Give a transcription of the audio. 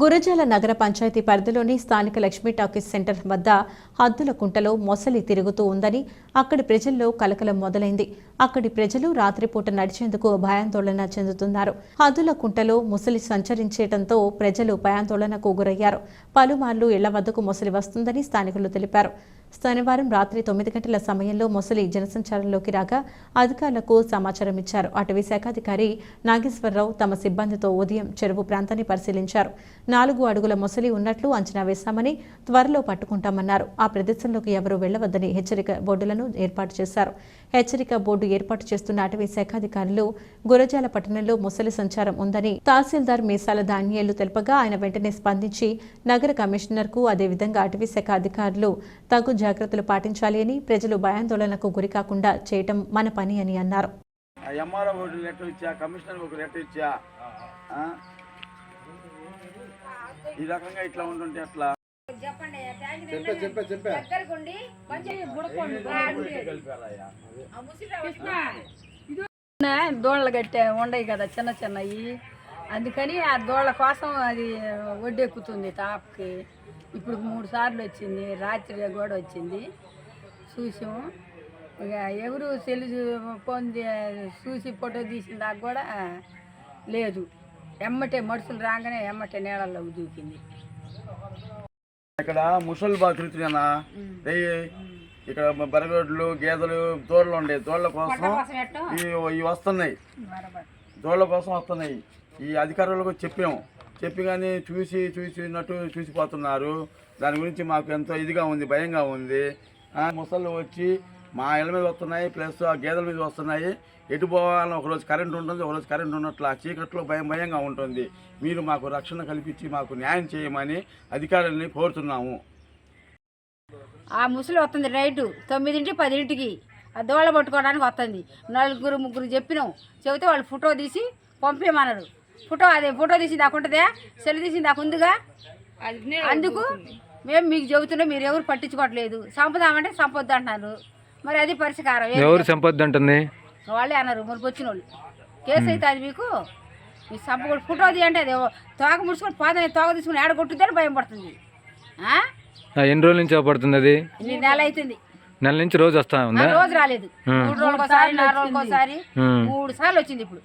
గురజాల నగర పంచాయతీ పరిధిలోని స్థానిక లక్ష్మీ టాకీస్ సెంటర్ వద్ద హద్దుల కుంటలో మొసలి తిరుగుతూ ఉందని అక్కడి ప్రజల్లో కలకలం మొదలైంది. అక్కడి ప్రజలు రాత్రిపూట నడిచేందుకు భయాందోళన చెందుతున్నారు. హద్దుల కుంటలో ముసలి సంచరించేయడంతో ప్రజలు భయాందోళనకు గురయ్యారు. పలుమార్లు ఇళ్ళ వద్దకు మొసలి వస్తుందని స్థానికులు తెలిపారు. శనివారం రాత్రి తొమ్మిది గంటల సమయంలో మొసలి జనసంచారంలోకి రాగా అధికారులకు సమాచారం ఇచ్చారు. అటవీ శాఖాధికారి నాగేశ్వరరావు తమ సిబ్బందితో ఉదయం చెరువు ప్రాంతాన్ని పరిశీలించారు. నాలుగు అడుగుల మొసలి ఉన్నట్లు అంచనా వేశామని త్వరలో పట్టుకుంటామన్నారు. ఆ ప్రదేశంలోకి ఎవరూ వెళ్ళవద్దని హెచ్చరిక బోర్డులను ఏర్పాటు చేశారు. హెచ్చరిక బోర్డు ఏర్పాటు చేస్తున్న అటవీ శాఖాధికారులు గురజాల పట్టణంలో మొసలి సంచారం ఉందని తహసీల్దార్ మీసాల ధాన్యాలు తెలుపగా ఆయన వెంటనే స్పందించి నగర కమిషనర్కు అదేవిధంగా అటవీ శాఖ అధికారులు తగు జాగ్రత్తలు పాటించాలి అని ప్రజలు భయాందోళనకు గురికాకుండా చేయటం మన పని అని అన్నారు. ఎంఆర్ఓ లెటర్ ఇచ్చా కమిషనర్ ఒక లెటర్ ఇచ్చా? ఆ? ఈ రకంగా ఇట్లా ఉంటుంటే చెప్పండి దగ్గరకుండి బుడకండి దోళ్ళ కట్టే ఉండయి కదా చిన్న చిన్నవి అందుకని ఆ దోళ్ళ కోసం అది ఒడ్డెక్కుతుంది టాప్కి. ఇప్పుడు మూడు సార్లు వచ్చింది రాత్రి కూడా వచ్చింది. చూసాము ఇక ఎవరు సెల్ ఫోన్ చూసి ఫోటో తీసిన దాకా కూడా లేదు. ఎమ్మటే మనుషులు రాగానే ఎమ్మటే నీళ్ళల్లో దూకింది. ఇక్కడ ముసలి బాగా రేయ్, ఇక్కడ బరగొడ్లు గేదెలు దూడలు ఉండే దూడల కోసం ఇవి ఇవి వస్తున్నాయి. దూడల కోసం వస్తున్నాయి. ఈ అధికారులకు చెప్పాము. చెప్పి కానీ చూసి చూసినట్టు చూసిపోతున్నారు. దాని గురించి మాకు ఎంతో ఇదిగా ఉంది భయంగా ఉంది. ఆ, ముసళ్ళు వచ్చి మా ఇళ్ళ మీద వస్తున్నాయి ప్లస్ ఆ గేదెల మీద వస్తున్నాయి. ఎటు పోవాలని ఒకరోజు కరెంట్ ఉంటుంది ఒకరోజు కరెంట్ ఉన్నట్లు ఆ చీకట్లో భయం భయంగా ఉంటుంది. మీరు మాకు రక్షణ కల్పించి మాకు న్యాయం చేయమని అధికారులని కోరుతున్నాము. ఆ ముసలి వస్తుంది నైట్ తొమ్మిదింటి పదింటికి. ఆ దోళ్ళ పట్టుకోవడానికి వస్తుంది. నలుగురు ముగ్గురు చెప్పినాం. చెబితే వాళ్ళు ఫోటో తీసి పంపించమన్నారు ఫోటో అదే ఫోటో తీసి దాకుంటుందే సెల్ తీసి దాకుందిగా అందుకు మేము మీకు చెబుతున్నాం మీరు ఎవరు పట్టించుకోవట్లేదు. సంపదామంటే సంపొద్దు అంటున్నారు. మరి అది పరిష్కారం. ఎవరు సంపద అంటుంది? వాళ్ళే అన్నారు మరి వచ్చిన వాళ్ళు కేసు అయితే అది మీకు? మీ సంప ఫోటో తీయంటే అది తోక ముడుచుకొని పోతే తోక తీసుకుని ఏడ కొట్టుద్దని భయం పడుతుంది. ఎన్ని రోజుల నుంచి పడుతుంది అది? నెల అవుతుంది. నెల నుంచి రోజు వస్తా ఉందా? రోజు రాలేదు. మూడు రోజులకోసారి నాలుగు రోజులకోసారి మూడు సార్లు వచ్చింది ఇప్పుడు.